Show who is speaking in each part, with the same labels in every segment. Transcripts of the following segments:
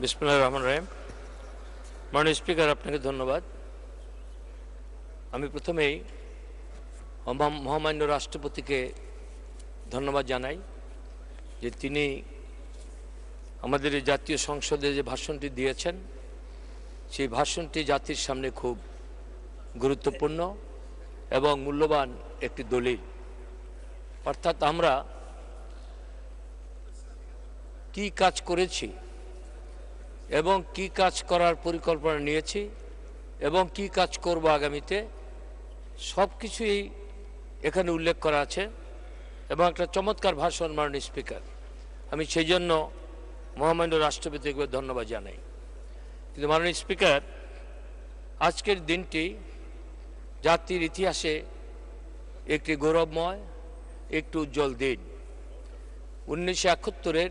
Speaker 1: বিসমুল্লাহ রহমান রাহিম। মাননীয় স্পিকার, আপনাকে ধন্যবাদ। আমি প্রথমেই মহামান্য রাষ্ট্রপতিকে ধন্যবাদ জানাই যে তিনি আমাদের এই জাতীয় সংসদে যে ভাষণটি দিয়েছেন, সেই ভাষণটি জাতির সামনে খুব গুরুত্বপূর্ণ এবং মূল্যবান একটি দলিল। অর্থাৎ আমরা কি কাজ করেছি এবং কি কাজ করার পরিকল্পনা নিয়েছি এবং কি কাজ করব আগামীতে, সব কিছুই এখানে উল্লেখ করা আছে এবং একটা চমৎকার ভাষণ মাননীয় স্পিকার। আমি সেই জন্য মহামান্য রাষ্ট্রপতিকে ধন্যবাদ জানাই। কিন্তু মাননীয় স্পিকার, আজকের দিনটি জাতির ইতিহাসে একটি গৌরবময়, একটি উজ্জ্বল দিন। উনিশশো একাত্তরের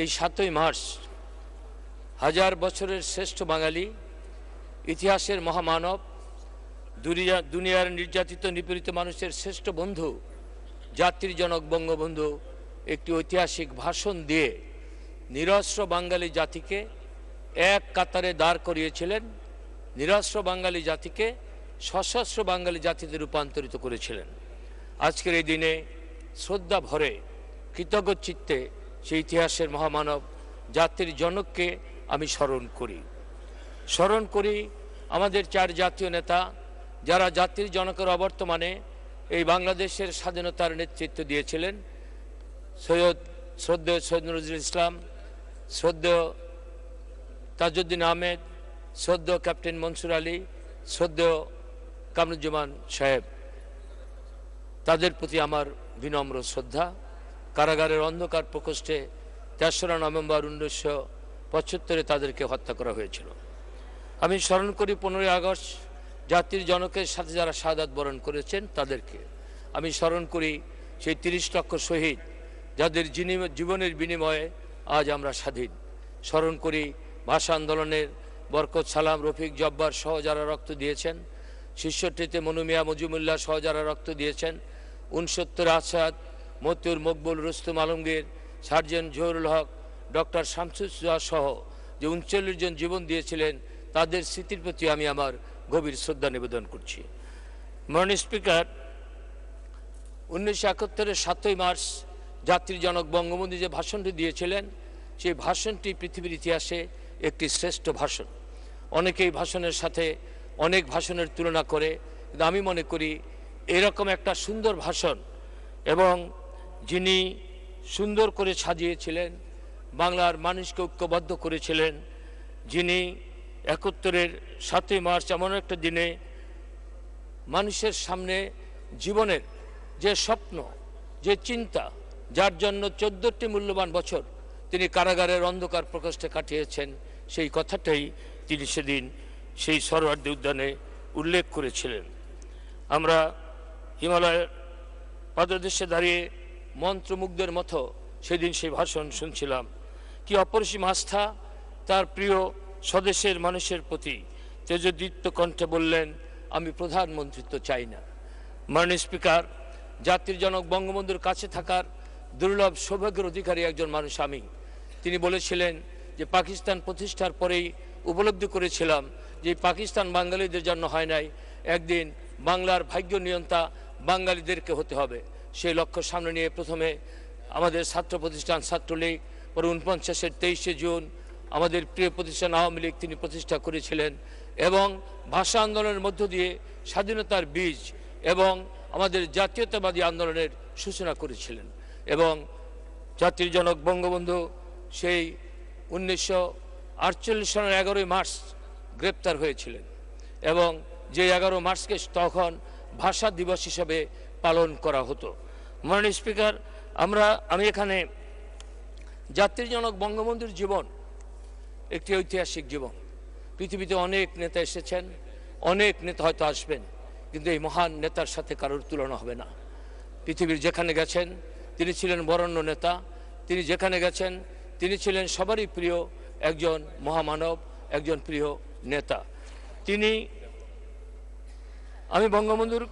Speaker 1: এই সাতই মার্চ হাজার বছরের শ্রেষ্ঠ বাঙালি, ইতিহাসের মহামানব, দুনিয়া দুনিয়ার নির্যাতিত, নিপীড়িত মানুষের শ্রেষ্ঠ বন্ধু, জাতির জনক, বঙ্গবন্ধু, একটি ঐতিহাসিক ভাষণ দিয়ে নিরস্ত্র বাঙালি জাতিকে এক কাতারে দাঁড় করিয়েছিলেন। নিরস্ত্র বাঙালি জাতিকে সশস্ত্র বাঙালি জাতিতে রূপান্তরিত করেছিলেন। আজকের এই দিনে শ্রদ্ধা ভরে কৃতজ্ঞ চিত্তে সেই ইতিহাসের মহামানব জাতির জনককে আমি স্মরণ করি। স্মরণ করি আমাদের চার জাতীয় নেতা, যারা জাতির জনকের অবর্তমানে এই বাংলাদেশের স্বাধীনতার নেতৃত্ব দিয়েছিলেন। সৈয়দ, শ্রদ্ধেয় সৈয়দ নজরুল ইসলাম, শ্রদ্ধেয় তাজউদ্দিন আহমেদ, শ্রদ্ধেয় ক্যাপ্টেন মনসুর আলী, শ্রদ্ধেয় কামরুজ্জামান সাহেব। তাদের প্রতি আমার বিনম্র শ্রদ্ধা। কারাগারের অন্ধকার প্রকোষ্ঠে তেসরা নভেম্বর উনিশশো পঁচাত্তরে তাদেরকে হত্যা করা হয়েছিল। আমি স্মরণ করি পনেরোই আগস্ট জাতির জনকের সাথে যারা সাদাত বরণ করেছেন তাদেরকে। আমি স্মরণ করি সেই তিরিশ লক্ষ শহীদ যাদের জীবনের বিনিময়ে আজ আমরা স্বাধীন। স্মরণ করি ভাষা আন্দোলনের বরকত সালাম রফিক জব্বার সহ যারা রক্ত দিয়েছেন, শিষ্যটিতে মনুমিয়া মজুমুল্লাহ সহ যারা রক্ত দিয়েছেন, উনসত্তর আসাদ মতিউর মকবুল রুস্তুম আলমগীর, সার্জেন্ট জহুরুল হক ডক্টর শামসুজ্জোহা সহ যে উনচল্লিশ জন জীবন দিয়েছিলেন, তাদের স্মৃতির প্রতি আমি আমার গভীর শ্রদ্ধা নিবেদন করছি। মাননীয় স্পিকার, উনিশশো একাত্তরের সাতই মার্চ জাতির জনক বঙ্গবন্ধু যে ভাষণটি দিয়েছিলেন, সেই ভাষণটি পৃথিবীর ইতিহাসে একটি শ্রেষ্ঠ ভাষণ। অনেকেই ভাষণের সাথে অনেক ভাষণের তুলনা করে, কিন্তু আমি মনে করি এরকম একটা সুন্দর ভাষণ এবং যিনি সুন্দর করে সাজিয়েছিলেন বাংলার মানুষকে ঐক্যবদ্ধ করেছিলেন, যিনি একাত্তরের সাতই মার্চ এমন একটা দিনে মানুষের সামনে জীবনের যে স্বপ্ন, যে চিন্তা, যার জন্য চোদ্দটি মূল্যবান বছর তিনি কারাগারের অন্ধকার প্রকোষ্ঠে কাটিয়েছেন, সেই কথাটাই তিনি সেদিন সেই সরোয়ার্দী উদ্যানে উল্লেখ করেছিলেন। আমরা হিমালয়ের পাদদেশে দাঁড়িয়ে মন্ত্রমুগ্ধের মতো সেদিন সেই ভাষণ শুনছিলাম। কি অপরিসীম আস্থা তার প্রিয় স্বদেশের মানুষের প্রতি? তেজদীপ্ত কণ্ঠে বললেন, আমি প্রধানমন্ত্রিত্ব চাই না। মাননীয় স্পিকার, জাতির জনক বঙ্গবন্ধুর কাছে থাকার দুর্লভ সৌভাগ্যের অধিকারী একজন মানুষ আমি। তিনি বলেছিলেন যে, পাকিস্তান প্রতিষ্ঠার পরেই উপলব্ধি করেছিলাম যে, পাকিস্তান বাঙালিদের জন্য হয় নাই, একদিন বাংলার ভাগ্য নিয়ন্তা বাঙালিদেরকে হতে হবে। সেই লক্ষ্য সামনে নিয়ে প্রথমে আমাদের ছাত্র প্রতিষ্ঠান ছাত্রলীগ পরে উনপঞ্চাশের তেইশে জুন আমাদের প্রিয় প্রতিষ্ঠান আওয়ামী লীগ তিনি প্রতিষ্ঠা করেছিলেন এবং ভাষা আন্দোলনের মধ্য দিয়ে স্বাধীনতার বীজ এবং আমাদের জাতীয়তাবাদী আন্দোলনের সূচনা করেছিলেন। এবং জাতির জনক বঙ্গবন্ধু সেই উনিশশো আটচল্লিশ সনের এগারোই মার্চ গ্রেপ্তার হয়েছিলেন এবং যে এগারো মার্চকে তখন ভাষা দিবস হিসেবে পালন করা হতো। মাননীয় স্পিকার, আমরা, আমি এখানে জাতির জনক বঙ্গবন্ধুর জীবন একটি ঐতিহাসিক জীবন। পৃথিবীতে অনেক নেতা এসেছেন, অনেক নেতা হয়তো আসবেন, কিন্তু এই মহান নেতার সাথে কারোর তুলনা হবে না। পৃথিবীর যেখানে গেছেন, তিনি ছিলেন বরণ্য নেতা, তিনি যেখানে গেছেন, তিনি ছিলেন সবারই প্রিয় একজন মহামানব, একজন প্রিয় নেতা। তিনি, আমি বঙ্গবন্ধুর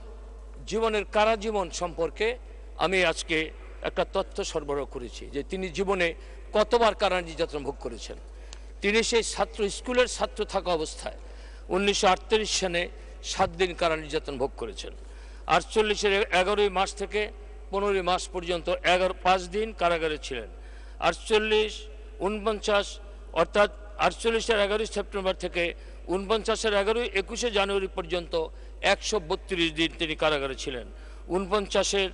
Speaker 1: জীবনের কারা জীবন সম্পর্কে আমি আজকে একটা তথ্য সরবরাহ করেছি যে তিনি জীবনে কতবার কারা নির্যাতন ভোগ করেছেন। তিনি সেই ছাত্র, স্কুলের ছাত্র থাকা অবস্থায় উনিশশো সনে সাত দিন কারা নির্যাতন ভোগ করেছেন। আটচল্লিশের এগারোই মাস থেকে পনেরোই মাস পর্যন্ত এগারো, পাঁচ দিন কারাগারে ছিলেন। আটচল্লিশ উনপঞ্চাশ, অর্থাৎ আটচল্লিশের এগারোই সেপ্টেম্বর থেকে উনপঞ্চাশের এগারোই একুশে জানুয়ারি পর্যন্ত একশো বত্রিশ দিন তিনি কারাগারে ছিলেন। উনপঞ্চাশের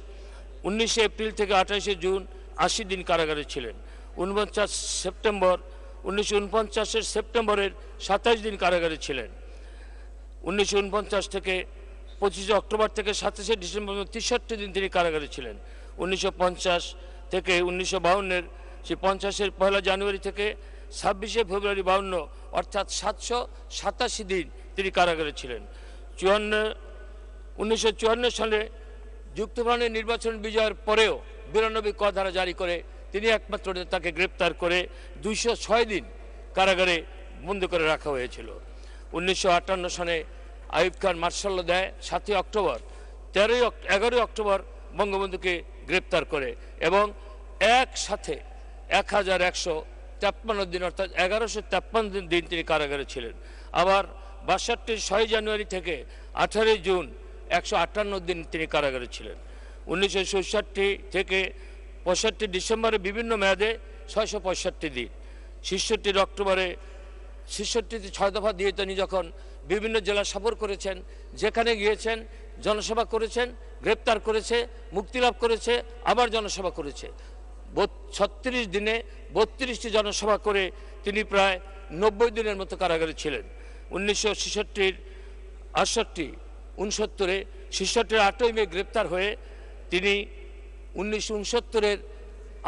Speaker 1: উনিশে এপ্রিল থেকে আঠাশে জুন আশি দিন কারাগারে ছিলেন। উনপঞ্চাশ সেপ্টেম্বর, উনিশশো উনপঞ্চাশের সেপ্টেম্বরের সাতাশ দিন কারাগারে ছিলেন। উনিশশো উনপঞ্চাশ থেকে পঁচিশে অক্টোবর থেকে সাতাশে ডিসেম্বর তেষট্টি দিন তিনি কারাগারে ছিলেন। উনিশশো পঞ্চাশ থেকে উনিশশো বাউন্নের সে পঞ্চাশের পয়লা জানুয়ারি থেকে ছাব্বিশে ফেব্রুয়ারি বাউন্ন, অর্থাৎ সাতশো সাতাশি দিন তিনি কারাগারে ছিলেন। চুয়ান্ন, উনিশশো সালে যুক্তফ্রন্টের নির্বাচন বিজয়ের পরেও বিরানব্বই ক ধারা জারি করে তিনি একমাত্র তাকে গ্রেপ্তার করে দুইশো ছয় দিন কারাগারে বন্দি করে রাখা হয়েছিল। উনিশশো আটান্ন সনে আইব খান মার্শাল দেয় সাতই অক্টোবর, তেরোই এগারোই অক্টোবর বঙ্গবন্ধুকে গ্রেপ্তার করে এবং একসাথে এক হাজার একশো তেপ্পান্ন দিন অর্থাৎ এগারোশো তেপ্পান্ন দিন দিন তিনি কারাগারে ছিলেন। আবার বাষট্টি, ছয় জানুয়ারি থেকে আঠারোই জুন একশো আটান্ন দিন তিনি কারাগারে ছিলেন। উনিশশো ষষট্টি থেকে পঁয়ষট্টি ডিসেম্বরে বিভিন্ন মেয়াদে ছয়শো পঁয়ষট্টি দিন। ছেষট্টির অক্টোবরে ছেষট্টিতে ছয় দফা দিয়ে তিনি যখন বিভিন্ন জেলা সফর করেছেন, যেখানে গিয়েছেন, জনসভা করেছেন, গ্রেপ্তার করেছে, মুক্তিলাভ করেছে, আবার জনসভা করেছে। ছত্রিশ দিনে বত্রিশটি জনসভা করে তিনি প্রায় নব্বই দিনের মতো কারাগারে ছিলেন। উনিশশো ছেষট্টির আটষট্টি উনসত্তরে, ছেষট্টির আটই মে গ্রেপ্তার হয়ে তিনি উনিশশো উনসত্তরের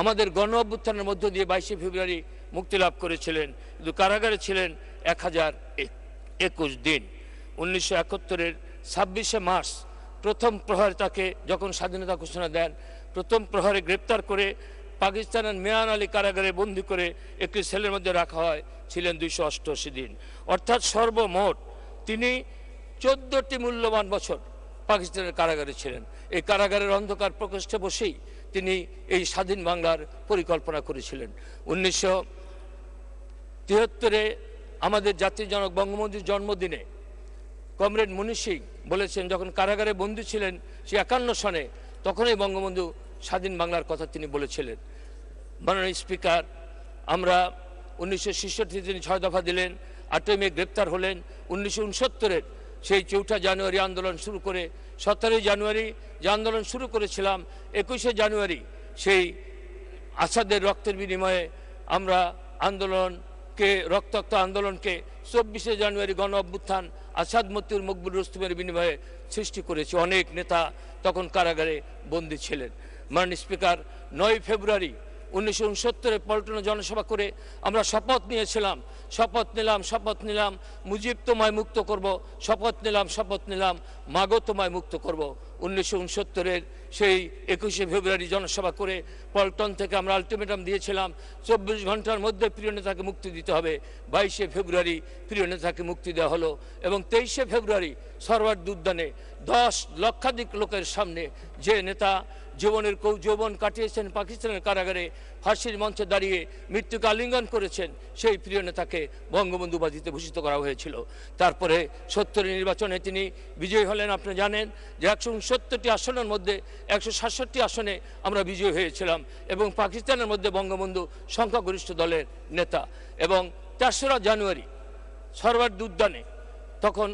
Speaker 1: আমাদের গণ অভ্যুত্থানের মধ্য দিয়ে বাইশে ফেব্রুয়ারি মুক্তি লাভ করেছিলেন। কিন্তু কারাগারে ছিলেন এক হাজার একুশ দিন। উনিশশো একাত্তরের ছাব্বিশে মার্চ প্রথম প্রহরে তাকে যখন স্বাধীনতা ঘোষণা দেন, প্রথম প্রহরে গ্রেপ্তার করে পাকিস্তানের মেয়ান আলী কারাগারে বন্দি করে একটি সেলের মধ্যে রাখা হয়, ছিলেন দুইশো অষ্টআশি দিন। অর্থাৎ সর্বমোট তিনি চোদ্দটি মূল্যবান বছর পাকিস্তানের কারাগারে ছিলেন। এই কারাগারের অন্ধকার প্রকোষ্ঠে বসেই তিনি এই স্বাধীন বাংলার পরিকল্পনা করেছিলেন। উনিশশো তিয়াত্তরে আমাদের জাতির জনক বঙ্গবন্ধুর জন্মদিনে কমরেড মুনি সিং বলেছেন, যখন কারাগারে বন্দী ছিলেন সে একান্ন সনে, তখনই বঙ্গবন্ধু স্বাধীন বাংলার কথা তিনি বলেছিলেন। মাননীয় স্পিকার, আমরা উনিশশো ছেষট্টিতে তিনি ছয় দফা দিলেন, আটই মে গ্রেপ্তার হলেন, উনিশশো উনসত্তরের সেই চৌঠা জানুয়ারি আন্দোলন শুরু করে সতেরোই জানুয়ারি যে আন্দোলন শুরু করেছিলাম, একুশে জানুয়ারি সেই আসাদের রক্তের বিনিময়ে আমরা আন্দোলনকে, রক্তাক্ত আন্দোলনকে চব্বিশে জানুয়ারি গণ অভ্যুত্থান, আসাদ মতিউর মকবুল রুস্তমের বিনিময়ে সৃষ্টি করেছে। অনেক নেতা তখন কারাগারে বন্দী ছিলেন। মাননীয় স্পিকার, নয় ফেব্রুয়ারি উনিশশো উনসত্তরে পল্টনে জনসভা করে আমরা শপথ নিয়েছিলাম শপথ নিলাম শপথ নিলাম, মুজিব তোমায় মুক্ত করব, শপথ নিলাম শপথ নিলাম, মাগো তোমায় মুক্ত করব। উনিশশো উনসত্তরের সেই একুশে ফেব্রুয়ারি জনসভা করে পল্টন থেকে আমরা আলটিমেটাম দিয়েছিলাম, চব্বিশ ঘণ্টার মধ্যে প্রিয় নেতাকে মুক্তি দিতে হবে। বাইশে ফেব্রুয়ারি প্রিয় নেতাকে মুক্তি দেওয়া হলো এবং তেইশে ফেব্রুয়ারি সরওয়ার্দ উদ্যানে দশ লক্ষাধিক লোকের সামনে যে নেতা জীবনের কৌ যৌবন কাটিয়েছেন পাকিস্তানের কারাগারে ফাঁসির মঞ্চে দাঁড়িয়ে মৃত্যুকে আলিঙ্গন করেছেন সেই প্রিয় নেতাকে বঙ্গবন্ধু উপাধিতে ভূষিত করা হয়েছিল। তারপরে সত্তরের নির্বাচনে তিনি বিজয়ী হলেন, আপনি জানেন যে একশো উনসত্তরটি আসনের মধ্যে একশো সাতষট্টি আসনে আমরা বিজয়ী হয়েছিলাম এবং পাকিস্তানের মধ্যে বঙ্গবন্ধু সংখ্যাগরিষ্ঠ দলের নেতা এবং তেসরা জানুয়ারি সরওয়ার্দ উদ্যানে তখন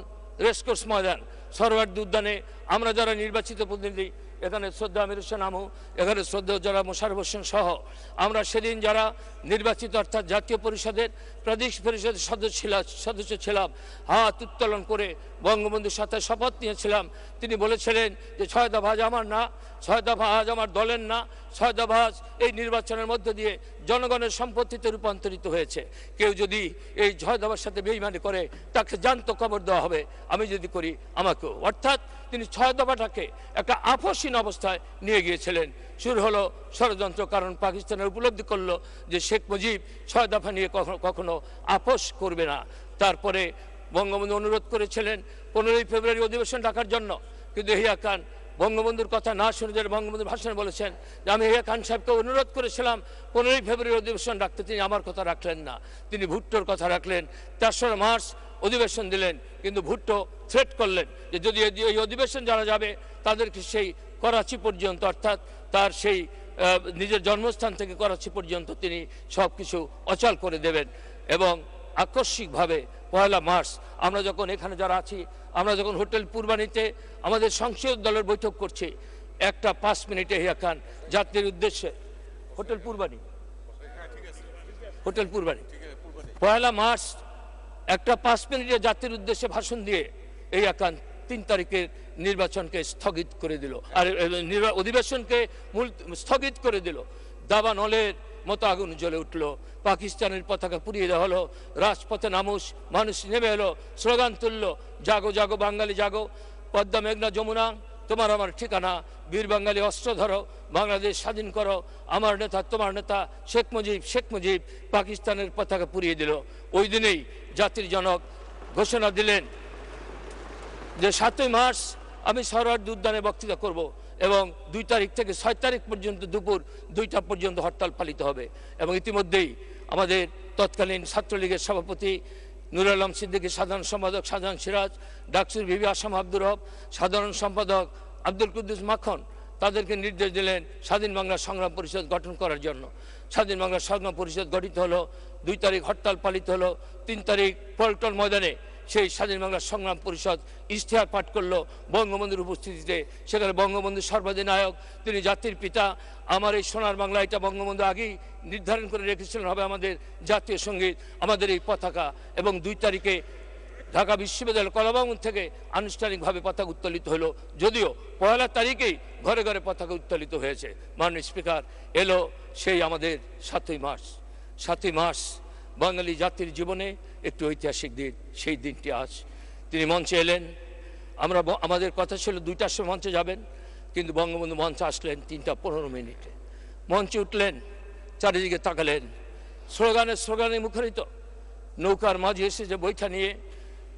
Speaker 1: রেসকোর্স ময়দান সরওয়ার্দ উদ্যানে আমরা যারা নির্বাচিত প্রতিনিধি এখানে শ্রদ্ধা আমির হোসেন আমু, এখানে শ্রদ্ধা যারা মোশারফ হোসেন সহ, আমরা সেদিন যারা নির্বাচিত অর্থাৎ জাতীয় পরিষদের প্রদেশ পরিষদের সদস্য সদস্য ছিলাম। হাত উত্তোলন করে বঙ্গবন্ধুর সাথে শপথ নিয়েছিলাম। তিনি বলেছিলেন যে, ছয় দফা আজ আমার না, ছয় দফা আজ আমার দলের না, ছয় দফা আজ এই নির্বাচনের মধ্য দিয়ে জনগণের সম্পত্তিতে রূপান্তরিত হয়েছে। কেউ যদি এই ছয় দফার সাথে বেইমানি করে, তাকে জানতো খবর দেওয়া হবে। আমি যদি করি, আমাকেও। অর্থাৎ তিনি ছয় দফাটাকে একটা আপসীন অবস্থায় নিয়ে গিয়েছিলেন। শুরু হলো ষড়যন্ত্র, কারণ পাকিস্তানের উপলব্ধি করল যে শেখ মুজিব ছয় দফা নিয়ে কখনো কখনো আপোষ করবে না। তারপরে বঙ্গবন্ধু অনুরোধ করেছিলেন পনেরোই ফেব্রুয়ারি অধিবেশন ডাকার জন্য। কিন্তু হিয়া খান বঙ্গবন্ধুর কথা না শুনে যারা বঙ্গবন্ধুর ভাষণ বলেছেন যে, আমি হিয়া খান সাহেবকে অনুরোধ করেছিলাম পনেরোই ফেব্রুয়ারি অধিবেশন রাখতে তিনি আমার কথা রাখলেন না। তিনি ভুট্টোর কথা রাখলেন। তেসরা মার্চ অধিবেশন দিলেন, কিন্তু ভুট্টো থ্রেট করলেন যে, যদি এই অধিবেশন যারা যাবে, তাদেরকে সেই করাচি পর্যন্ত, অর্থাৎ তার সেই নিজের জন্মস্থান থেকে করাচি পর্যন্ত তিনি সব কিছু অচল করে দেবেন এবং আকস্মিকভাবে পয়লা মার্চ, আমরা যখন এখানে যারা আছি, আমরা যখন হোটেল পূর্বানীতে আমাদের সংসদ দলের বৈঠক করছি, একটা পাঁচ মিনিটে হিয়া খান যাত্রীর উদ্দেশ্যে। হোটেল পূর্বানী? হোটেল পূর্বানী। পয়লা মার্চ, একটা পাঁচ মিনিটে জাতির উদ্দেশ্যে ভাষণ দিয়ে এই আকান তিন তারিখের নির্বাচনকে স্থগিত করে দিল। আর অধিবেশনকে মূল স্থগিত করে দিল। দাবা নলের মতো আগুন জ্বলে উঠল। পাকিস্তানের পতাকা পুড়িয়ে দেওয়া হলো। রাজপথে নামুস মানুষ নেমে এলো। স্লোগান তুলল, জাগো জাগো, বাঙালি, জাগো। পদ্মা, মেঘনা, যমুনা, তোমার আমার ঠিকানা। বীর বাঙালি, অস্ত্র ধরো। বাংলাদেশ স্বাধীন করো। আমার নেতা, তোমার নেতা, শেখ মুজিব শেখ মুজিব পাকিস্তানের পতাকা পুড়িয়ে দিল। ওই দিনেই জাতির জনক ঘোষণা দিলেন যে সাতই মার্চ আমি সরোয়ার্দী উদ্যানে বক্তৃতা করব এবং দুই তারিখ থেকে ছয় তারিখ পর্যন্ত দুপুর দুইটা পর্যন্ত হরতাল পালিত হবে এবং ইতিমধ্যেই আমাদের তৎকালীন ছাত্রলীগের সভাপতি নুর আলম সিদ্দিকী, সাধারণ সম্পাদক সাধারণ সিরাজ, ডাকসুর বিবি আসাম আব্দুর রব, সাধারণ সম্পাদক আব্দুল কুদ্দুস মাখন তাদেরকে নির্দেশ দিলেন স্বাধীন বাংলা সংগ্রাম পরিষদ গঠন করার জন্য। স্বাধীন বাংলা সংগ্রাম পরিষদ গঠিত হলো, দুই তারিখ হরতাল পালিত হলো, তিন তারিখ পল্টন ময়দানে সেই স্বাধীন বাংলা সংগ্রাম পরিষদ ইশতেহার পাঠ করল বঙ্গবন্ধুর উপস্থিতিতে। সেখানে বঙ্গবন্ধু সর্বাধিনায়ক, তিনি জাতির পিতা। আমার এই সোনার বাংলা, এটা বঙ্গবন্ধু আগেই নির্ধারণ করে রেখেছিলেন, হবে আমাদের জাতীয় সংগীত, আমাদের এই পতাকা। এবং দুই তারিখে ঢাকা বিশ্ববিদ্যালয় কলাভবন থেকে আনুষ্ঠানিকভাবে পতাকা উত্তোলিত হলো। যদিও পয়লা তারিখেই ঘরে ঘরে পতাকা উত্তোলিত হয়েছে। মাননীয় স্পিকার, এলো সেই আমাদের সাতই মার্চ। সাতই মার্চ, বাঙালি জাতির জীবনে একটি ঐতিহাসিক দিন, সেই দিনটি আজ। তিনি মঞ্চে এলেন। আমরা আমাদের কথা ছিল দুইটার সময় মঞ্চে যাবেন, কিন্তু বঙ্গবন্ধু মঞ্চে আসলেন তিনটা পনেরো মিনিটে। মঞ্চে উঠলেন, চারিদিকে তাকালেন। স্লোগানে স্লোগানে মুখরিত। নৌকার মাঝে এসে যে বৈঠা নিয়ে,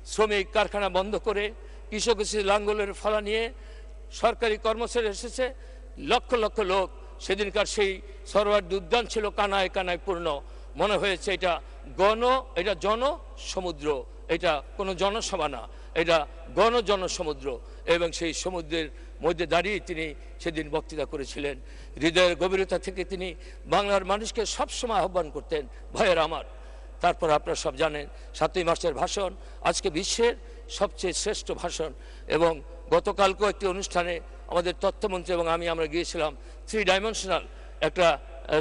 Speaker 1: শ্রমিক কারখানা বন্ধ করে, কৃষক লাঙ্গলের ফলা নিয়ে, সরকারি কর্মচারী এসেছে, লক্ষ লক্ষ লোক। সেদিনকার সেই সরোয়ার্দী উদ্যান ছিল, কানায় কানায় পূর্ণ। মনে হয়েছে এটা গণ, এটা জন সমুদ্র, এটা কোনো জনসভা না, এটা গণ জনসমুদ্র এবং সেই সমুদ্রের মধ্যে দাঁড়িয়ে তিনি সেদিন বক্তৃতা করেছিলেন। হৃদয়ের গভীরতা থেকে তিনি বাংলার মানুষকে সবসময় আহ্বান করতেন ভয়ের আমার, তারপর আপনারা সব জানেন, সাতই মার্চের ভাষণ, আজকে বিশ্বের সবচেয়ে শ্রেষ্ঠ ভাষণ। এবং গতকালকেও একটি অনুষ্ঠানে আমাদের তথ্যমন্ত্রী এবং আমি আমরা গিয়েছিলাম থ্রি ডাইমেনশনাল একটা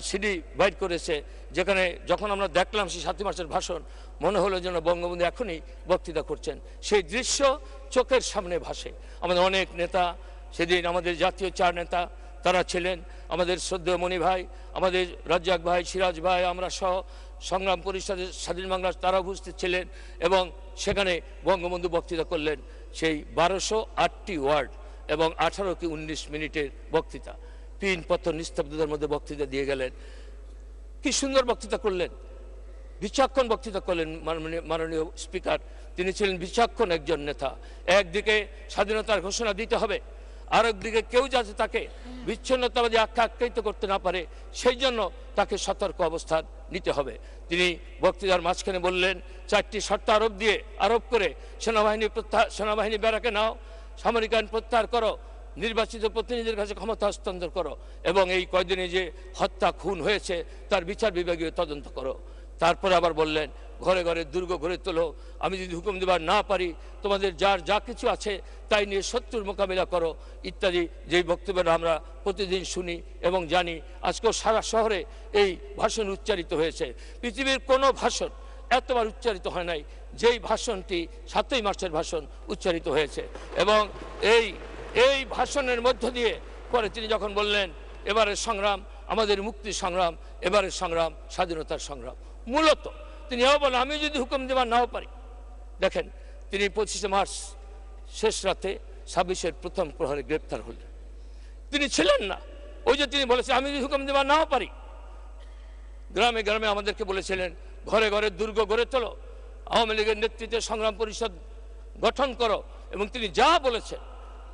Speaker 1: সিডি বাইট করেছে। যেখানে যখন আমরা দেখলাম সেই সাতই মার্চের ভাষণ, মনে হলো যেন বঙ্গবন্ধু এখনই বক্তৃতা করছেন। সেই দৃশ্য চোখের সামনে ভাসে। আমাদের অনেক নেতা, সেদিন আমাদের জাতীয় চার নেতা, তারা ছিলেন। আমাদের শ্রদ্ধেয় মণি ভাই, আমাদের রাজ্জাক ভাই, সিরাজ ভাই, আমরা সহ সংগ্রাম পরিষদের স্বাধীন বাংলা তারা উপস্থিত ছিলেন এবং সেখানে বঙ্গবন্ধু বক্তৃতা করলেন সেই বারোশো আটটি ওয়ার্ড এবং আঠারো কি উনিশ মিনিটের বক্তৃতা। তিন পত্র নিস্তব্ধতার মধ্যে বক্তৃতা দিয়ে গেলেন। কি সুন্দর বক্তৃতা করলেন। বিচক্ষণ বক্তৃতা করলেন মাননীয় স্পিকার। তিনি ছিলেন বিচক্ষণ একজন নেতা। একদিকে স্বাধীনতার ঘোষণা দিতে হবে আর একদিকে কেউ যাতে তাকে বিচ্ছিন্নতাবাদী আখ্যা আখ্যায়িত করতে না পারে, সেই জন্য তাকে সতর্ক অবস্থান নিতে হবে। তিনি বক্তৃতার মাঝখানে বললেন, চারটি শর্ত আরোপ দিয়ে, আরোপ করে সেনাবাহিনী প্রত্যাহার সেনাবাহিনী ব্যারাকে নাও, সামরিক আইন প্রত্যাহার করো নির্বাচিত প্রতিনিধির কাছে ক্ষমতা হস্তান্তর করো এবং এই কয়দিনে যে হত্যা, খুন হয়েছে, তার বিচার বিভাগীয় তদন্ত করো। তারপরে আবার বললেন, ঘরে ঘরে দুর্গ গড়ে তোলো। আমি যদি হুকুম দেবার না পারি, তোমাদের যার যা কিছু আছে তাই নিয়ে শত্রুর মোকাবিলা করো, ইত্যাদি যেই বক্তব্যটা আমরা প্রতিদিন শুনি এবং জানি। আজকেও সারা শহরে এই ভাষণ উচ্চারিত হয়েছে। পৃথিবীর কোনো ভাষণ এতবার উচ্চারিত হয় নাই, যেই ভাষণটি সাতই মার্চের ভাষণ উচ্চারিত হয়েছে। এবং এই এই ভাষণের মধ্য দিয়ে পরে তিনি যখন বললেন, এবারের সংগ্রাম, আমাদের মুক্তি সংগ্রাম, এবারের সংগ্রাম, স্বাধীনতার সংগ্রাম। মূলত তিনি এও বলেন, আমি যদি হুকুম দেবার নাও পারি। দেখেন, তিনি পঁচিশে মার্চ, শেষ রাতে ছাব্বিশের প্রথম প্রহরে গ্রেপ্তার হলেন। তিনি ছিলেন না। ওই যে তিনি বলেছেন, আমি যদি হুকুম দেবার নাও পারি। গ্রামে গ্রামে আমাদেরকে বলেছিলেন, ঘরে ঘরে দুর্গ গড়ে তোলো, আওয়ামী লীগের নেতৃত্বে সংগ্রাম পরিষদ গঠন করো। এবং তিনি যা বলেছেন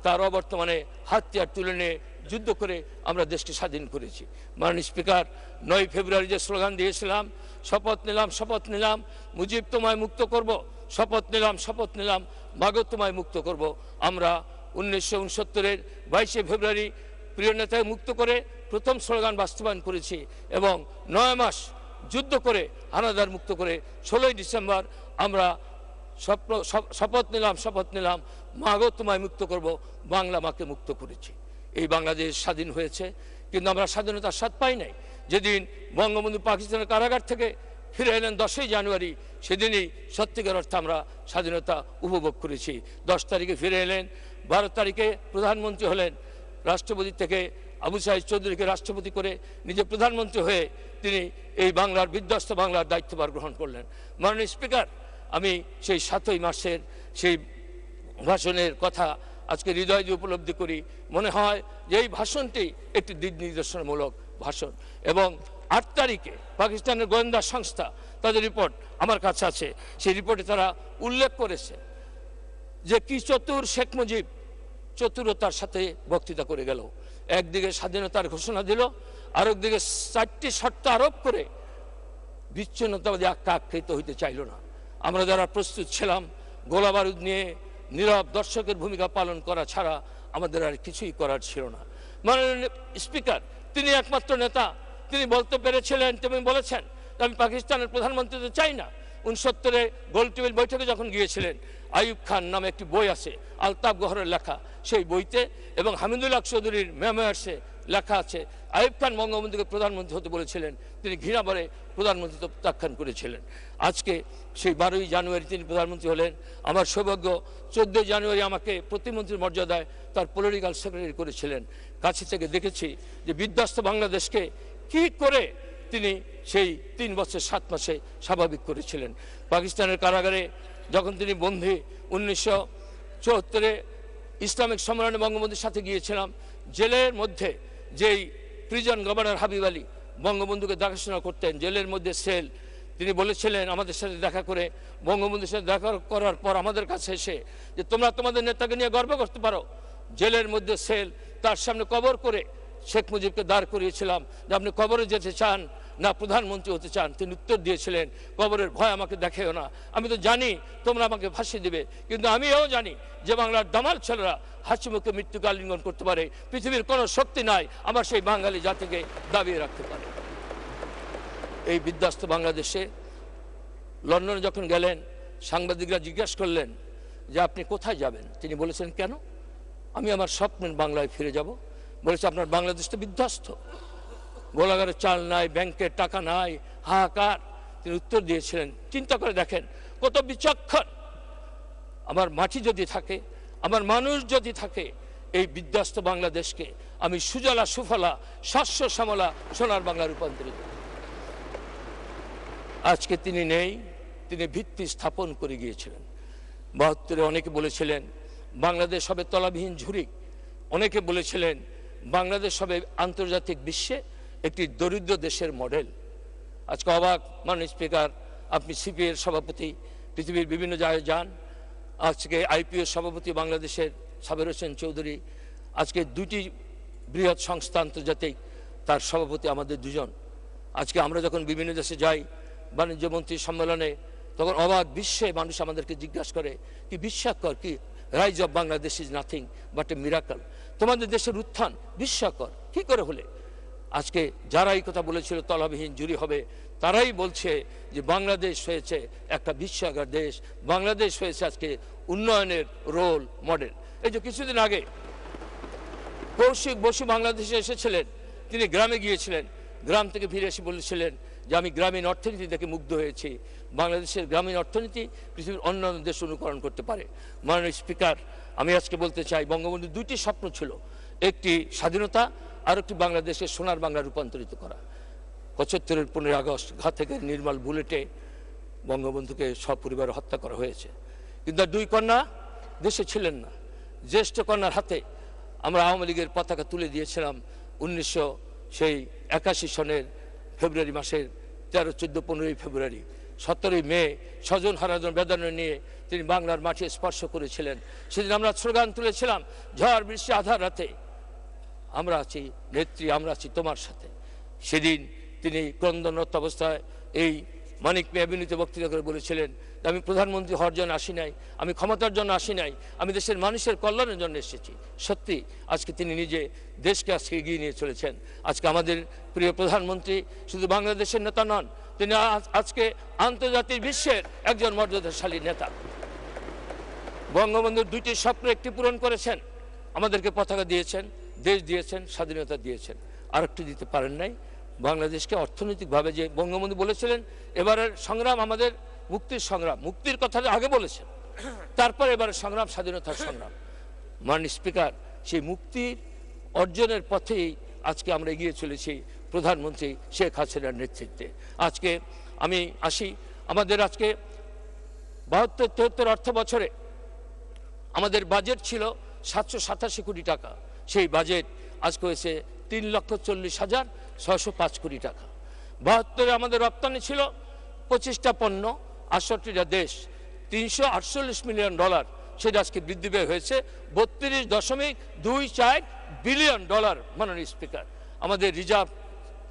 Speaker 1: তার অবর্তমানে হাতিয়ার তুলে নিয়ে যুদ্ধ করে আমরা দেশকে স্বাধীন করেছি। মাননীয় স্পিকার, নয় ফেব্রুয়ারি যে স্লোগান দিয়েছিলাম, শপথ নিলাম শপথ নিলাম মুজিব তোমায় মুক্ত করব, শপথ নিলাম শপথ নিলাম মাগো তোমায় মুক্ত করব। আমরা উনিশশো উনসত্তরের বাইশে ফেব্রুয়ারি প্রিয় নেতাকে মুক্ত করে প্রথম স্লোগান বাস্তবায়ন করেছি এবং নয় মাস যুদ্ধ করে হানাদার মুক্ত করে ষোলোই ডিসেম্বর আমরা স্বপ্ন শপথ নিলাম শপথ নিলাম মাগো তোমায় মুক্ত করব। বাংলা মাকে মুক্ত করেছি। এই বাংলাদেশ স্বাধীন হয়েছে, কিন্তু আমরা স্বাধীনতার স্বাদ পাই নাই। যেদিন বঙ্গবন্ধু পাকিস্তানের কারাগার থেকে ফিরে এলেন দশই জানুয়ারি, সেদিনই সত্যিকার অর্থে আমরা স্বাধীনতা উপভোগ করেছি। দশ তারিখে ফিরে এলেন, বারো তারিখে প্রধানমন্ত্রী হলেন। রাষ্ট্রপতি থেকে আবু সাইদ চৌধুরীকে রাষ্ট্রপতি করে নিজে প্রধানমন্ত্রী হয়ে তিনি এই বাংলার বিধ্বস্ত বাংলার দায়িত্বভার গ্রহণ করলেন। মাননীয় স্পিকার, আমি সেই সাতই মাসের সেই ভাষণের কথা আজকে হৃদয় দিয়ে উপলব্ধি করি। মনে হয় যে এই ভাষণটি একটি দিক নির্দেশনামূলক ভাষণ এবং আট তারিখে পাকিস্তানের গোয়েন্দা সংস্থা তাদের রিপোর্ট আমার কাছে আছে। সেই রিপোর্টে তারা উল্লেখ করেছে যে কি চতুর শেখ মুজিব চতুরতার সাথে বক্তৃতা করে গেল। একদিকে স্বাধীনতার ঘোষণা দিল, আরেকদিকে চারটি শর্ত আরোপ করে বিচ্ছিন্নতাবাদী আক্কা আখ্যায়িত হইতে চাইল না। আমরা যারা প্রস্তুত ছিলাম গোলা বারুদ নিয়ে নীরব দর্শকের ভূমিকা পালন করা ছাড়া আমাদের আর কিছুই করার ছিল না। মাননীয় স্পিকার, তিনি একমাত্র নেতা। তিনি বলতে পেরেছিলেন তিনি বলেছেন, আমি পাকিস্তানের প্রধানমন্ত্রী তো চাই না। উনসত্তরে গোল টেবিল বৈঠকে যখন গিয়েছিলেন, আইয়ুব খান নামে একটি বই আছে, আলতাফ গহরের লেখা। সেই বইতে এবং হামিদুল্লাহ চৌধুরীর মেমোয়ার্সে লেখা আছে, আইয়ুব খান বঙ্গবন্ধুকে প্রধানমন্ত্রী হতে বলেছিলেন। তিনি ঘৃণা বলে প্রধানমন্ত্রী প্রত্যাখ্যান করেছিলেন। আজকে সেই বারোই জানুয়ারি তিনি প্রধানমন্ত্রী হলেন। আমার সৌভাগ্য, চোদ্দোই জানুয়ারি আমাকে প্রতিমন্ত্রীর মর্যাদায় তার পলিটিক্যাল সেক্রেটারি করেছিলেন। কাছে থেকে দেখেছি যে বিধ্বস্ত বাংলাদেশকে কি করে তিনি সেই তিন বছর, সাত মাসে স্বাভাবিক করেছিলেন। পাকিস্তানের কারাগারে যখন তিনি বন্দী, উনিশশো চুয়াত্তরে ইসলামিক সম্মেলনে বঙ্গবন্ধুর সাথে গিয়েছিলাম। জেলের মধ্যে যেই প্রিজন গভর্নর হাবিব আলী বঙ্গবন্ধুকে দেখাশোনা করতেন, জেলের মধ্যে সেল তিনি বলেছিলেন আমাদের সাথে দেখা করে, বঙ্গবন্ধুর সাথে দেখা করার পর আমাদের কাছে এসে যে তোমরা তোমাদের নেতাকে নিয়ে গর্ব করতে পারো। জেলের মধ্যে সেল, তার সামনে কবর করে শেখ মুজিবকে দাঁড় করিয়েছিলাম যে আপনি কবরে যেতে চান না প্রধানমন্ত্রী হতে চান। তিনি উত্তর দিয়েছিলেন, কবরের ভয় আমাকে দেখেও না। আমি তো জানি তোমরা আমাকে ফাঁসি দিবে, কিন্তু আমিও জানি যে বাংলার দামাল ছেলেরা হাসি মুখে মৃত্যুকে আলিঙ্গন করতে পারে। পৃথিবীর কোনো শক্তি নাই আমার সেই বাঙালি জাতিকে দাবিয়ে রাখতে পারে। এই বিধ্বস্ত বাংলাদেশে লন্ডনে যখন গেলেন, সাংবাদিকরা জিজ্ঞেস করলেন যে আপনি কোথায় যাবেন? তিনি বলেছেন, কেন? আমি আমার স্বপ্নের বাংলায় ফিরে যাব। বলেছে, আপনার বাংলাদেশ তো বিধ্বস্ত। গোলাগারে চাল নাই, ব্যাংকের টাকা নাই, হাহাকার। তিনি উত্তর দিয়েছিলেন, চিন্তা করে দেখেন, কত বিচক্ষণ। আমার মাটি যদি থাকে, আমার মানুষ যদি থাকে, এই বিধ্বস্ত বাংলাদেশকে আমি সুজলা সুফলা, শস্য শ্যামলা সোনার বাংলা রূপান্তরিত। আজকে তিনি নেই, তিনি ভিত্তি স্থাপন করে গিয়েছিলেন। বাহাত্তরে অনেকে বলেছিলেন, বাংলাদেশ হবে তলাবিহীন ঝুড়ি অনেকে বলেছিলেন, বাংলাদেশ হবে আন্তর্জাতিক বিশ্বে একটি দরিদ্র দেশের মডেল। আজকে অবাক মাননীয় স্পিকার, আপনি সিপিএর সভাপতি, পৃথিবীর বিভিন্ন জায়গায় যান। আজকে আইপিএ সভাপতি বাংলাদেশের সাবের হোসেন চৌধুরী। আজকে দুটি বৃহৎ সংস্থা আন্তর্জাতিক, তার সভাপতি আমাদের দুজন। আজকে আমরা যখন বিভিন্ন দেশে যাই বাণিজ্য মন্ত্রী সম্মেলনে তখন অবাক বিশ্বে মানুষ আমাদেরকে জিজ্ঞাসা করে, কি বিস্ময়কর, কি rise of Bangladesh is nothing but a miracle তোমাদের দেশের উত্থান বিস্ময়কর, কি করে হলে? আজকে যারা এই কথা বলেছিল, তলাবিহীন জুরি হবে, তারাই বলছে যে বাংলাদেশ হয়েছে একটা বিস্ময়কর দেশ। বাংলাদেশ হয়েছে আজকে উন্নয়নের রোল মডেল এই যে কিছুদিন আগে কৌশিক বসু বাংলাদেশে এসেছিলেন, তিনি গ্রামে গিয়েছিলেন, গ্রাম থেকে ফিরে এসে বলেছিলেন যে আমি গ্রামীণ অর্থনীতি দেখে মুগ্ধ হয়েছি। বাংলাদেশের গ্রামীণ অর্থনীতি পৃথিবীর অন্যান্য দেশ অনুকরণ করতে পারে। মাননীয় স্পিকার, আমি আজকে বলতে চাই বঙ্গবন্ধু দুইটি স্বপ্ন ছিল, একটি স্বাধীনতা আর একটি বাংলাদেশের সোনার বাংলা রূপান্তরিত করা। পঁচাত্তরের পনেরোই আগস্ট ঘা থেকে নির্মল বুলেটে বঙ্গবন্ধুকে সপরিবার হত্যা করা হয়েছে। কিন্তু দুই কন্যা দেশে ছিলেন না। জ্যেষ্ঠ কন্যার হাতে আমরা আওয়ামী লীগের পতাকা তুলে দিয়েছিলাম উনিশশো সেই একাশি সনের ফেব্রুয়ারি মাসের তেরো, চোদ্দ, পনেরোই ফেব্রুয়ারি। সতেরোই মে স্বজন হারাজন বেদনা নিয়ে তিনি বাংলার মাঠে স্পর্শ করেছিলেন। সেদিন আমরা স্লোগান তুলেছিলাম, ঝড়, বৃষ্টি, আধার রাতে। আমরা আছি নেত্রী, আমরা আছি তোমার সাথে। সেদিন তিনি ক্রন্দনরত অবস্থায় এই মানিক মেয়ে অভিনীত বক্তৃতা করে বলেছিলেন আমি প্রধানমন্ত্রী হওয়ার জন্য আসি নাই, আমি ক্ষমতার জন্য আসি নাই, আমি দেশের মানুষের কল্যাণের জন্য এসেছি। সত্যি, আজকে তিনি নিজে দেশকে আজকে এগিয়ে নিয়ে চলেছেন। আজকে আমাদের প্রিয় প্রধানমন্ত্রী শুধু বাংলাদেশের নেতা নন, তিনি আজকে আন্তর্জাতিক বিশ্বের একজন মর্যাদাশালী নেতা। বঙ্গবন্ধুর দুইটি স্বপ্ন একটি পূরণ করেছেন, আমাদেরকে পতাকা দিয়েছেন, দেশ দিয়েছেন, স্বাধীনতা দিয়েছেন। আরেকটি দিতে পারেন নাই, বাংলাদেশকে অর্থনৈতিকভাবে যে বঙ্গবন্ধু বলেছিলেন, এবারের সংগ্রাম আমাদের মুক্তির সংগ্রাম, মুক্তির কথাটা আগে বলেছেন। তারপর এবার সংগ্রাম স্বাধীনতার সংগ্রাম। মাননীয় স্পিকার, সেই মুক্তির অর্জনের পথেই আজকে আমরা এগিয়ে চলেছি প্রধানমন্ত্রী শেখ হাসিনার নেতৃত্বে। আজকে আমি আসি, আমাদের আজকে বাহাত্তর, তেহত্তর অর্থ বছরে আমাদের বাজেট ছিল সাতশো সাতাশি কোটি টাকা। সেই বাজেট আজকে হয়েছে তিন লক্ষ চল্লিশ হাজার ছশো পাঁচ কোটি টাকা। বাহাত্তরে আমাদের রপ্তানি ছিল পঁচিশটা পণ্য আটষট্টিটা দেশ, তিনশো আটচল্লিশ মিলিয়ন ডলার সেটা আজকে বৃদ্ধি পেয়ে হয়েছে, বত্রিশ দশমিক দুই চার বিলিয়ন ডলার মাননীয় স্পিকার। আমাদের রিজার্ভ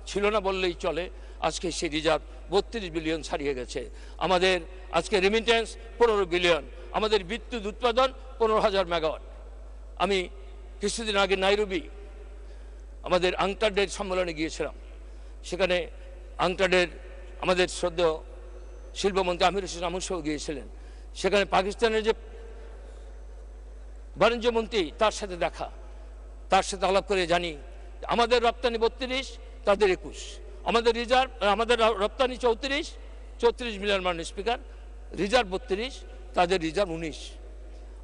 Speaker 1: ছিল না বললেই চলে, আজকে সেই রিজার্ভ বত্রিশ বিলিয়ন ছাড়িয়ে গেছে। আমাদের আজকে রেমিটেন্স পনেরো বিলিয়ন, আমাদের বিদ্যুৎ উৎপাদন পনেরো হাজার মেগাওয়াট। আমি কিছুদিন আগে নাইরুবি, আমাদের আংটাডের সম্মেলনে গিয়েছিলাম। সেখানে আংটাডের আমাদের সদ্য শিল্পমন্ত্রী আমির হোসেন আমর সহ গিয়েছিলেন। সেখানে পাকিস্তানের যে বাণিজ্য মন্ত্রী, তার সাথে দেখা। তার সাথে আলাপ করে জানি, আমাদের রপ্তানি বত্রিশ, তাদের একুশ। আমাদের রিজার্ভ, আমাদের রপ্তানি চৌত্রিশ চৌত্রিশ মিলিয়ন মাননীয় স্পিকার। রিজার্ভ বত্রিশ, তাদের রিজার্ভ উনিশ।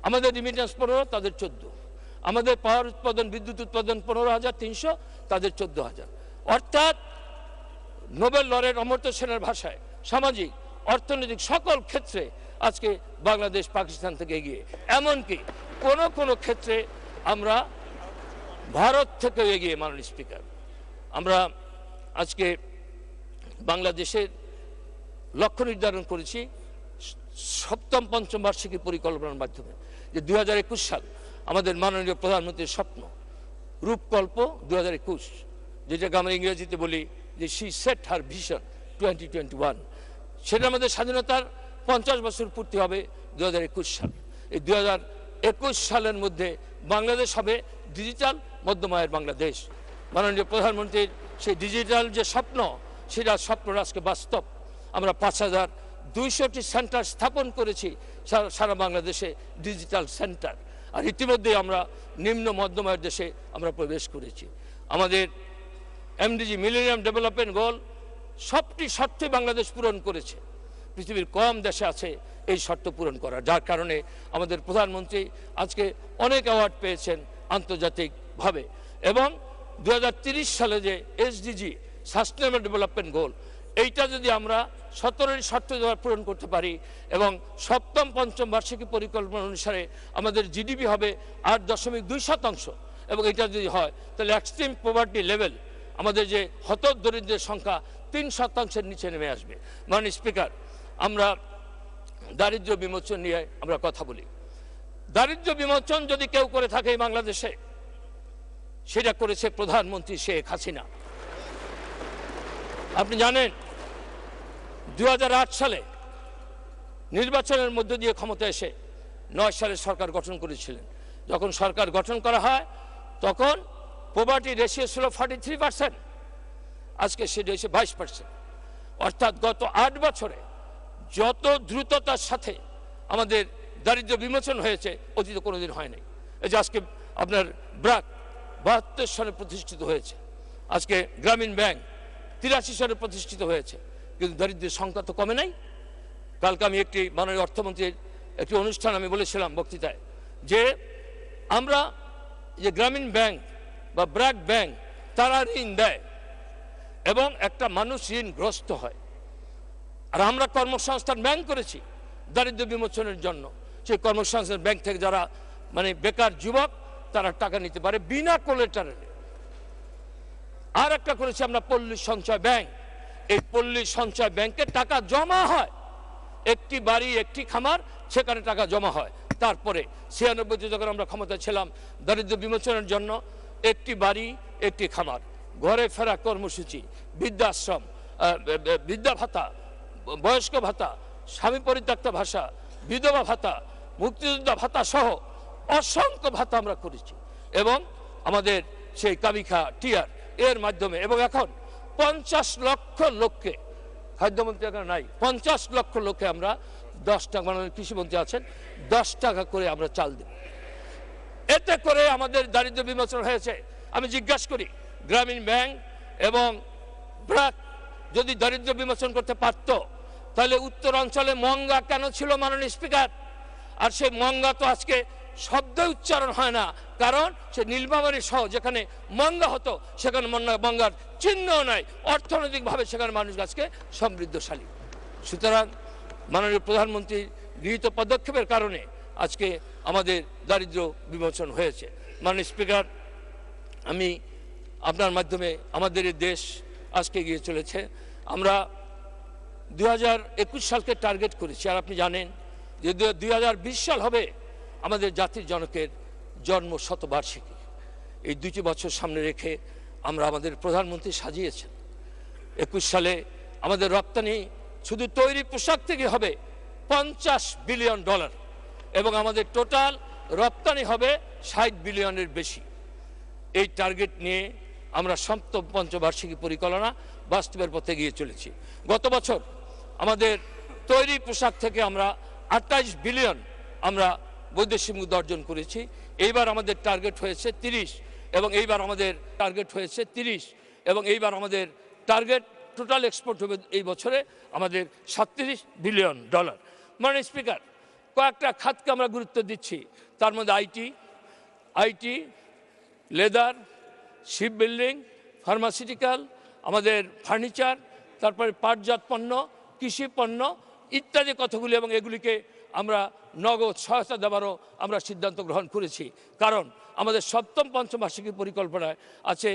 Speaker 1: আমাদের রিমিটেন্স পনেরো, তাদের চোদ্দ। আমাদের পাওয়ার উৎপাদন, বিদ্যুৎ উৎপাদন পনেরো হাজার তিনশো, তাদের চোদ্দ হাজার। অর্থাৎ নোবেল লরের অমর্ত্য সেনের ভাষায়, সামাজিক অর্থনৈতিক সকল ক্ষেত্রে আজকে বাংলাদেশ পাকিস্তান থেকে এগিয়ে। এমনকি কোনো কোনো ক্ষেত্রে আমরা ভারত থেকে এগিয়ে, মাননীয় স্পিকার। আমরা আজকে বাংলাদেশের লক্ষ্য নির্ধারণ করেছি সপ্তম পঞ্চম বার্ষিকী পরিকল্পনার মাধ্যমে যে দু হাজার একুশ সাল আমাদের মাননীয় প্রধানমন্ত্রীর স্বপ্ন, রূপকল্প দু হাজার একুশ, যেটাকে আমরা ইংরেজিতে বলি যে she set her vision twenty twenty one সেটা আমাদের স্বাধীনতার পঞ্চাশ বছর পূর্তি হবে দু হাজার একুশ সাল। এই দু হাজার একুশ সালের মধ্যে বাংলাদেশ হবে ডিজিটাল মধ্যমায়ের বাংলাদেশ। মাননীয় প্রধানমন্ত্রীর সেই ডিজিটাল যে স্বপ্ন, সেটা স্বপ্ন আজকে বাস্তব। আমরা পাঁচ হাজার দুইশোটি সেন্টার স্থাপন করেছি সারা- বাংলাদেশে ডিজিটাল সেন্টার। আর ইতিমধ্যে আমরা নিম্ন মধ্যমায়ের দেশে আমরা প্রবেশ করেছি। আমাদের এমডিজি মিলেনিয়াম ডেভেলপমেন্ট গোল সবটি শর্তে বাংলাদেশ পূরণ করেছে। পৃথিবীর কম দেশে আছে এই শর্ত পূরণ করা, যার কারণে আমাদের প্রধানমন্ত্রী আজকে অনেক অ্যাওয়ার্ড পেয়েছেন আন্তর্জাতিকভাবে। এবং দু সালে যে এসডিজি সাস্টেনেবল ডেভেলপমেন্ট গোল এইটা যদি আমরা সতেরোই শর্ত পূরণ করতে পারি এবং সপ্তম, পঞ্চম বার্ষিকী পরিকল্পনা অনুসারে আমাদের জিডিপি হবে আট দশমিক দুই শতাংশ। এবং এটা যদি হয়, তাহলে এক্সট্রিম পোভার্টি লেভেল আমাদের যে হত দরিদ্রের সংখ্যা তিন শতাংশের নিচে নেমে আসবে। মাননীয় স্পিকার আমরা দারিদ্র্য বিমোচন নিয়ে আমরা কথা বলি। দারিদ্র বিমোচন যদি কেউ করে থাকে বাংলাদেশে, সেটা করেছে প্রধানমন্ত্রী শেখ হাসিনা। আপনি জানেন দু হাজার আট সালে নির্বাচনের মধ্য দিয়ে ক্ষমতা এসে নয় সালে সরকার গঠন করেছিলেন। যখন সরকার গঠন করা হয়, তখন পোভার্টি রেশিও ছিল ফর্টি থ্রি পার্সেন্ট আজকে সেটা হয়েছে বাইশ পার্সেন্ট অর্থাৎ গত আট বছরে যত দ্রুততার সাথে আমাদের দারিদ্র্য বিমোচন হয়েছে, অতীত কোনোদিন হয়নি। এই যে আজকে আপনার ব্রাক বাহাত্তর সালে প্রতিষ্ঠিত হয়েছে। আজকে গ্রামীণ ব্যাংক তিরাশি সালে প্রতিষ্ঠিত হয়েছে। কিন্তু দারিদ্র্যের সংখ্যা তো কমে নাই। কালকে আমি একটি মাননীয় অর্থমন্ত্রীর একটি অনুষ্ঠান আমি বলেছিলাম বক্তৃতায় যে আমরা যে গ্রামীণ ব্যাংক বা ব্র্যাক ব্যাংক, তারা ঋণ দেয়। এবং একটা মানুষ ঋণগ্রস্ত হয়। আর আমরা কর্মসংস্থান ব্যাংক করেছি দারিদ্র্য বিমোচনের জন্য। সেই কর্মসংস্থান ব্যাংক থেকে যারা মানে বেকার যুবক, তারা টাকা নিতে পারে বিনা কোলেটারে আর একটা করেছি আমরা পল্লী সঞ্চয় ব্যাংক। এই পল্লী সঞ্চয় ব্যাংকে টাকা জমা হয়। একটি বাড়ি, একটি খামার, সেখানে টাকা জমা হয়। তারপরে ছিয়ানব্বইতে যখন আমরা ক্ষমতায় ছিলাম দারিদ্র বিমোচনের জন্য। একটি বাড়ি, একটি খামার। ঘরে ফেরা কর্মসূচি, বৃদ্ধাশ্রম বৃদ্ধা ভাতা, বয়স্ক ভাতা, স্বামী পরিত্যক্ত ভাষা, বিধবা ভাতা, মুক্তিযোদ্ধা ভাতা সহ অসংখ্য ভাতা আমরা করেছি। এবং আমাদের সেই কাবিখা টিয়ার এর মাধ্যমে এবং এখন পঞ্চাশ লক্ষ লোককে, খাদ্যমন্ত্রী এখানে নাই, পঞ্চাশ লক্ষ লোককে আমরা দশ টাকা মানে কৃষিমন্ত্রী আছেন, দশ টাকা করে আমরা চাল দেব। এতে করে আমাদের দারিদ্র বিমোচন হয়েছে। আমি জিজ্ঞাসা করি গ্রামীণ ব্যাংক এবং ব্র্যাক যদি দারিদ্র বিমোচন করতে পারত, তাহলে উত্তর অঞ্চলে মঙ্গা কেন ছিল মাননীয় স্পিকার? আর সেই মঙ্গা তো আজকে শব্দ উচ্চারণ হয় না, কারণ সে নীলমাবাড়ি সহ যেখানে মঙ্গা হতো, সেখানে মঙ্গা মঙ্গার চিহ্নও নাই। অর্থনৈতিকভাবে সেখানে মানুষ আজকে সমৃদ্ধশালী। সুতরাং মাননীয় প্রধানমন্ত্রীর গৃহীত পদক্ষেপের কারণে আজকে আমাদের দারিদ্র বিমোচন হয়েছে। মাননীয় স্পিকার, আমি আপনার মাধ্যমে আমাদের এই দেশ আজকে গিয়ে চলেছে। আমরা দু হাজার একুশ সালকে টার্গেট করেছি, আর আপনি জানেন যে দুই হাজার বিশ সাল হবে আমাদের জাতির জনকের জন্ম শতবার্ষিকী। এই দুটি বছর সামনে রেখে আমরা আমাদের প্রধানমন্ত্রী সাজিয়েছেন। একুশ সালে আমাদের রপ্তানি শুধু তৈরি পোশাক থেকে হবে পঞ্চাশ বিলিয়ন ডলার, এবং আমাদের টোটাল রপ্তানি হবে ষাট বিলিয়নের বেশি। এই টার্গেট নিয়ে আমরা সপ্তম পঞ্চবার্ষিকী পরিকল্পনা বাস্তবের পথে গিয়ে চলেছি। গত বছর আমাদের তৈরি পোশাক থেকে আমরা আটাইশ বিলিয়ন আমরা বৈদেশিক মুদ্রা অর্জন করেছি। এইবার আমাদের টার্গেট হয়েছে তিরিশ এবং এইবার আমাদের টার্গেট হয়েছে তিরিশ এবং এইবার আমাদের টার্গেট টোটাল এক্সপোর্ট হবে এই বছরে আমাদের সাতত্রিশ বিলিয়ন ডলার। মানে স্পিকার, কয়েকটা খাতকে আমরা গুরুত্ব দিচ্ছি। তার মধ্যে IT IT, leather ship building, pharmaceutical, আমাদের ফার্নিচার, তারপরে পাটজাত পণ্য, কৃষি পণ্য, ইত্যাদি কথাগুলি এবং এগুলিকে আমরা নগদ সহায়তা দেওয়ারও আমরা সিদ্ধান্ত গ্রহণ করেছি। কারণ আমাদের সপ্তম পঞ্চমাসিকী পরিকল্পনায় আছে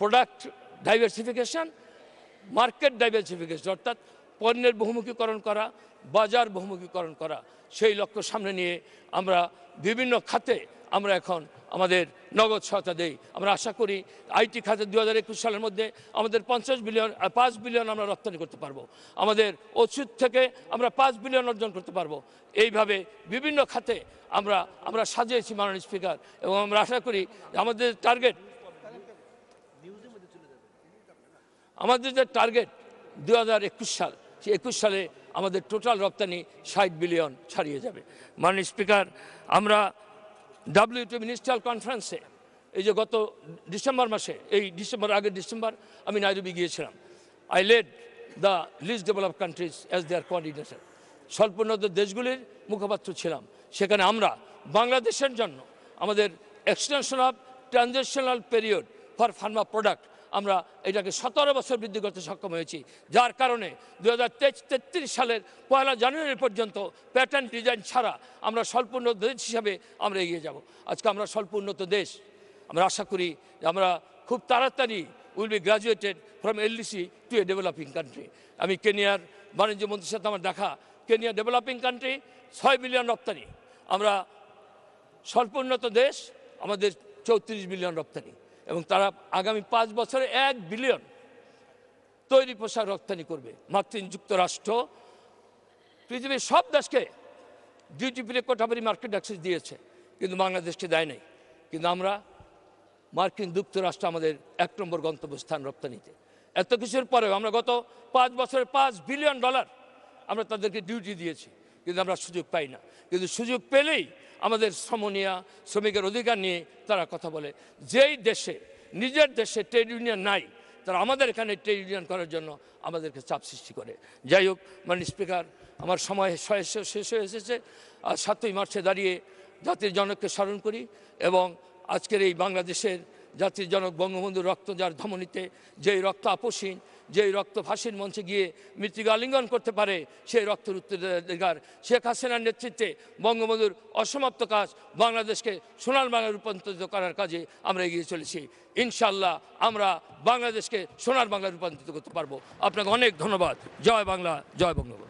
Speaker 1: প্রোডাক্ট ডাইভার্সিফিকেশন মার্কেট ডাইভার্সিফিকেশন অর্থাৎ পণ্যের বহুমুখীকরণ করা, বাজার বহুমুখীকরণ করা, সেই লক্ষ্য সামনে নিয়ে আমরা বিভিন্ন খাতে আমরা এখন আমাদের নগদ সহায়তা দেই। আমরা আশা করি আইটি খাতে দু হাজার একুশ সালের মধ্যে আমাদের পঞ্চাশ বিলিয়ন পাঁচ বিলিয়ন আমরা রপ্তানি করতে পারব। আমাদের ওষুধ থেকে আমরা পাঁচ বিলিয়ন অর্জন করতে পারব। এইভাবে বিভিন্ন খাতে আমরা আমরা সাজিয়েছি মাননীয় স্পিকার এবং আমরা আশা করি আমাদের টার্গেট আমাদের যে টার্গেট দু হাজার একুশ সাল, সেই একুশ সালে আমাদের টোটাল রপ্তানি ষাট বিলিয়ন ছাড়িয়ে যাবে। মাননীয় স্পিকার, আমরা ডাব্লিউটি মিনিস্ট্রিয়াল কনফারেন্সে এই যে গত ডিসেম্বর মাসে, এই ডিসেম্বর, আগের ডিসেম্বর, আমি নাইরবি গিয়েছিলাম। I led the least develop countries as their coordinator স্বল্পোন্নত দেশগুলির মুখপাত্র ছিলাম। সেখানে আমরা বাংলাদেশের জন্য আমাদের extension of transactional period for pharma product আমরা এটাকে সতেরো বছর বৃদ্ধি করতে সক্ষম হয়েছি। যার কারণে দু হাজার তেত্রিশ সালের পয়লা জানুয়ারি পর্যন্ত প্যাটার্ন ডিজাইন ছাড়া আমরা স্বল্প উন্নত দেশ হিসাবে আমরা এগিয়ে যাব। আজকে আমরা স্বল্প উন্নত দেশ। আমরা আশা করি যে আমরা খুব তাড়াতাড়ি will be graduated from LDC to a developing country আমি কেনিয়ার বাণিজ্য মন্ত্রীর সাথে আমার দেখা। কেনিয়া ডেভেলপিং কান্ট্রি ছয় মিলিয়ন রপ্তানি। আমরা স্বল্প উন্নত দেশ, আমাদের চৌত্রিশ বিলিয়ন রপ্তানি। এবং তারা আগামী পাঁচ বছরে এক বিলিয়ন তৈরি পোশাক রপ্তানি করবে। মার্কিন যুক্তরাষ্ট্র পৃথিবীর সব দেশকে duty free quota free market access দিয়েছে, কিন্তু বাংলাদেশকে দেয় নাই। কিন্তু আমরা মার্কিন যুক্তরাষ্ট্র আমাদের এক নম্বর গন্তব্যস্থান রপ্তানিতে। এত কিছুর পরেও আমরা গত পাঁচ বছরে পাঁচ বিলিয়ন ডলার আমরা তাদেরকে ডিউটি দিয়েছি, কিন্তু আমরা সুযোগ পাই না। কিন্তু সুযোগ পেলেই আমাদের শ্রমনিয়া শ্রমিকের অধিকার নিয়ে তারা কথা বলে। যেই দেশে, নিজের দেশে ট্রেড ইউনিয়ন নাই, তারা আমাদের এখানে ট্রেড ইউনিয়ন করার জন্য আমাদেরকে চাপ সৃষ্টি করে। যাই হোক মানে স্পিকার, আমার সময় শেষ হয়ে এসেছে। আর সাতই মার্চে দাঁড়িয়ে জাতির জনককে স্মরণ করি এবং আজকের এই বাংলাদেশের জাতির জনক বঙ্গবন্ধুর রক্ত যার ধমনীতে, যেই রক্ত আপোষহীন যেই রক্ত ফাঁসির মঞ্চে গিয়ে মৃত্যুকে আলিঙ্গন করতে পারে, সেই রক্তের উত্তরাধিকার শেখ হাসিনার নেতৃত্বে বঙ্গবন্ধুর অসমাপ্ত কাজ বাংলাদেশকে সোনার বাংলা রূপান্তরিত করার কাজে আমরা এগিয়ে চলেছি। ইনশাল্লাহ আমরা বাংলাদেশকে সোনার বাংলা রূপান্তরিত করতে পারব। আপনাকে অনেক ধন্যবাদ। জয় বাংলা, জয় বঙ্গবন্ধু।